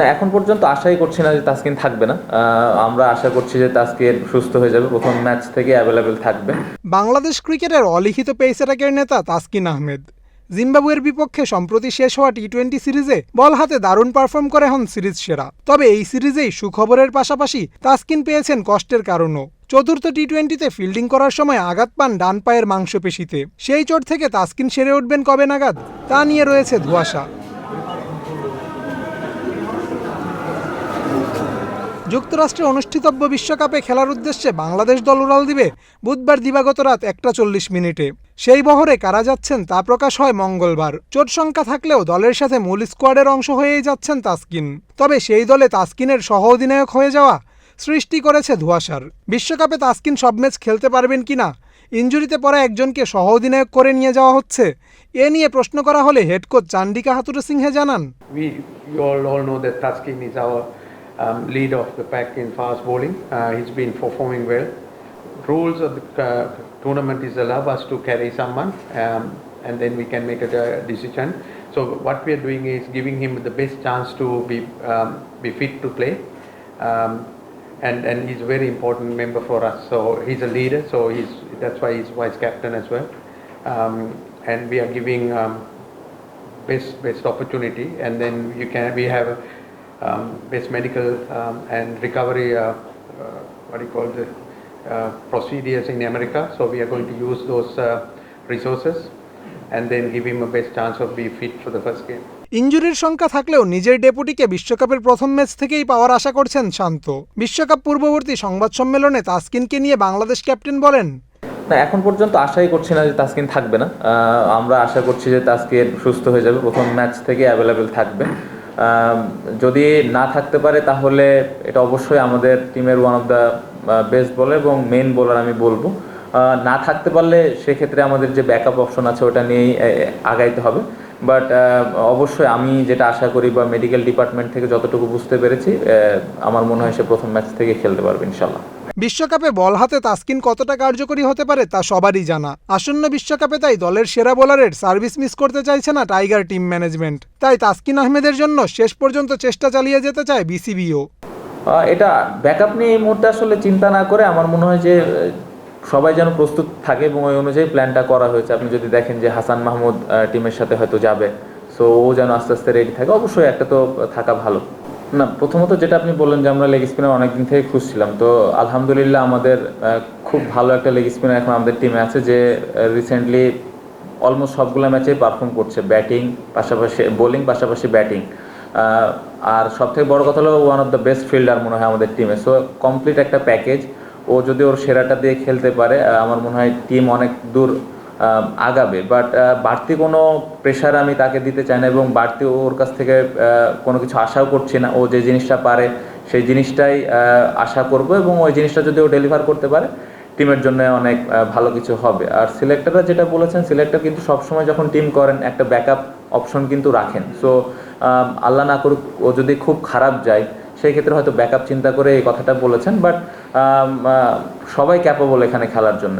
না, এখন পর্যন্ত আশাই করছি না যে তাসকিন থাকবে না। আমরা আশা করছি যে তাসকিন সুস্থ হয়ে যাবে। প্রথম ম্যাচ থেকে অ্যাভেলেবেল থাকবে। বাংলাদেশ ক্রিকেটের অলিখিত পেসারাকের নেতা তাসকিন আহমেদ। জিম্বাবুয়ের বিপক্ষে সম্প্রতি শেষ হওয়া টি টোয়েন্টি সিরিজে বল হাতে দারুণ পারফর্ম করে হন সিরিজ সেরা। তবে এই সিরিজেই সুখবরের পাশাপাশি তাসকিন পেয়েছেন কষ্টের কারণও। চতুর্থ টি টোয়েন্টিতে ফিল্ডিং করার সময় আঘাত পান ডান পায়ের মাংসপেশিতে। সেই চোট থেকে তাসকিন সেরে উঠবেন কবে নাগাদ, তা নিয়ে রয়েছে ধোঁয়াশা। যুক্তরাষ্ট্রে অনুষ্ঠিতব্য বিশ্বকাপে খেলার উদ্দেশ্যে বাংলাদেশ দল উড়াল দিবে বুধবার দিবাগত রাত একটা চল্লিশ মিনিটে। সেই বহরে কারা যাচ্ছেন তা প্রকাশ হয় মঙ্গলবার। চোট সংখ্যা থাকলেও দলের সাথে মূল স্কোয়াডের অংশ হয়েই যাচ্ছেন তাসকিন। তবে সেই দলে তাসকিনের সহ অধিনায়ক হয়ে যাওয়া সৃষ্টি করেছে ধোঁয়াশার। বিশ্বকাপে তাসকিন সব ম্যাচ খেলতে পারবেন কিনা? ইঞ্জুরিতে পড়া একজনকে সহ অধিনায়ক করে নিয়ে যাওয়া হচ্ছে। এ নিয়ে প্রশ্ন করা হলে head coach Chandika Hathurusinghe জানান Um, lead of the pack in fast bowling. Uh, he's been performing well. Rules of the uh, tournament is allow us to carry someone um, and then we can make a uh, decision. So what we are doing is giving him the best chance to be um, be fit to play. Um, and, and he's a very important member for us. So he's a leader. So he's that's why he's vice captain as well. Um, and we are giving um, best best opportunity and then you can we have um, best medical um, and recovery uh, uh, what do you call the uh, procedures in America. So we are going to use those uh, resources and then give him a best chance of be fit for the first game. ইঞ্জুরির সংখ্যা থাকলেও নিজের ডেপুটিকে বিশ্বকাপের প্রথম match থেকেই পাওয়ার আশা করছেন শান্ত। বিশ্বকাপ পূর্ববর্তী সংবাদ সম্মেলনে তাসকিনকে নিয়ে বাংলাদেশ ক্যাপ্টেন বলেন না এখন পর্যন্ত আশাই করছি না যে তাসকিন থাকবে না। আমরা আশা করছি যে তাসকিন সুস্থ হয়ে যাবে প্রথম ম্যাচ থেকে অ্যাভেলেবেল থাকবে। যদি না থাকতে পারে তাহলে এটা অবশ্যই আমাদের টিমের ওয়ান অফ দ্য বেস্ট বলার এবং মেন বোলার আমি বলব। না থাকতে পারলে সেক্ষেত্রে আমাদের যে ব্যাকআপ অপশন আছে ওটা নিয়েই আগাইতে হবে। বাট অবশ্যই আমি যেটা আশা করি বা মেডিকেল ডিপার্টমেন্ট থেকে যতটুকু বুঝতে পেরেছি আমার মনে হয় সে প্রথম ম্যাচ থেকে খেলতে পারবে ইনশাল্লাহ বিশ্বকাপে বল হাতে তাসকিন কতটা কার্যকরী হতে পারে তা সবারই জানা। আসন্ন বিশ্বকাপে তাই দলের সেরা বোলারের সার্ভিস মিস করতে চাইছে না টাইগার টিম ম্যানেজমেন্ট। তাই তাসকিন আহমেদের জন্য শেষ পর্যন্ত চেষ্টা চালিয়ে যেতে চায় বিসিবিও। এটা ব্যাকআপ নিয়ে এই মুহূর্তে আসলে চিন্তা না করে আমার মনে হয় যে, সবাই যেন প্রস্তুত থাকে এবং ওই অনুযায়ী প্ল্যানটা করা হয়েছে। আপনি যদি দেখেন যে হাসান মাহমুদ টিমের সাথে হয়তো যাবে, সো ও যেন আস্তে আস্তে রেডি থাকে, অবশ্যই একটা তো থাকা ভালো। না, প্রথমত যেটা আপনি বললেন যে আমরা লেগ স্পিনার অনেকদিন থেকে খুঁজছিলাম, তো আলহামদুলিল্লাহ আমাদের খুব ভালো একটা লেগ স্পিনার এখন আমাদের টিমে আছে যে রিসেন্টলি অলমোস্ট সবগুলো ম্যাচে পারফর্ম করছে ব্যাটিং পাশাপাশি বোলিং পাশাপাশি ব্যাটিং আর সব থেকে বড় কথা হলো one of the best fielder মনে হয় আমাদের টিমে সো কমপ্লিট একটা প্যাকেজ ও যদি ওর সেরাটা দিয়ে খেলতে পারে আমার মনে হয় টিম অনেক দূর আগাবে। বাট বাড়তি কোনো প্রেশার আমি তাকে দিতে চাই না এবং বাড়তি ওর কাছ থেকে কোনো কিছু আশাও করছি না। ও যে জিনিসটা পারে, সেই জিনিসটাই আশা করব এবং ওই জিনিসটা যদি ও ডেলিভার করতে পারে টিমের জন্য অনেক ভালো কিছু হবে। আর সিলেক্টররা যেটা বলেছেন সিলেক্টর কিন্তু সবসময় যখন টিম করেন, একটা ব্যাকআপ অপশন কিন্তু রাখেন। সো আল্লাহ না করুক, ও যদি খুব খারাপ যায়, সেই ক্ষেত্রে হয়তো ব্যাকআপ চিন্তা করে এই কথাটা বলেছেন। বাট সবাই ক্যাপাবল এখানে খেলার জন্য।